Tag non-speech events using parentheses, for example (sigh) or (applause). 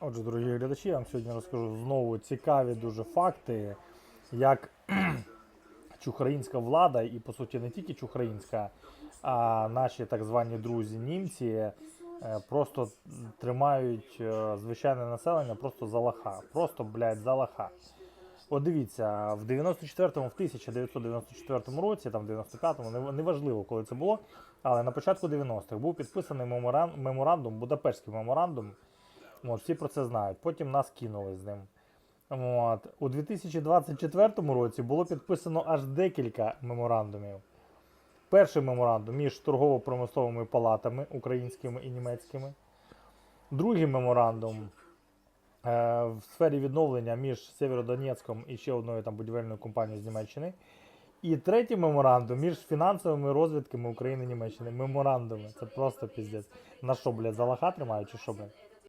Отже, дорогі глядачі, я вам сьогодні розкажу знову цікаві дуже факти, як (clears throat) чухраїнська влада, і по суті не тільки чухраїнська, а наші так звані друзі німці е, просто тримають е, звичайне населення просто за лоха. Просто, блядь, за лоха. От дивіться, в 94-му, в 1994 році, там в 95-му, не- неважливо, коли це було, але на початку 90-х був підписаний меморан- меморандум, Будапештський меморандум. От, всі про це знають. Потім нас кинули з ним. От. У 2024 році було підписано аж декілька меморандумів. Перший меморандум між торгово-промисловими палатами українськими і німецькими. Другий меморандум е, в сфері відновлення між Сєвєродонецьком і ще одною там будівельною компанією з Німеччини. І третій меморандум між фінансовими розвідками України і Німеччини. Меморандуми. Це просто піздець. На що, блядь, за лоха тримають чи що, блядь?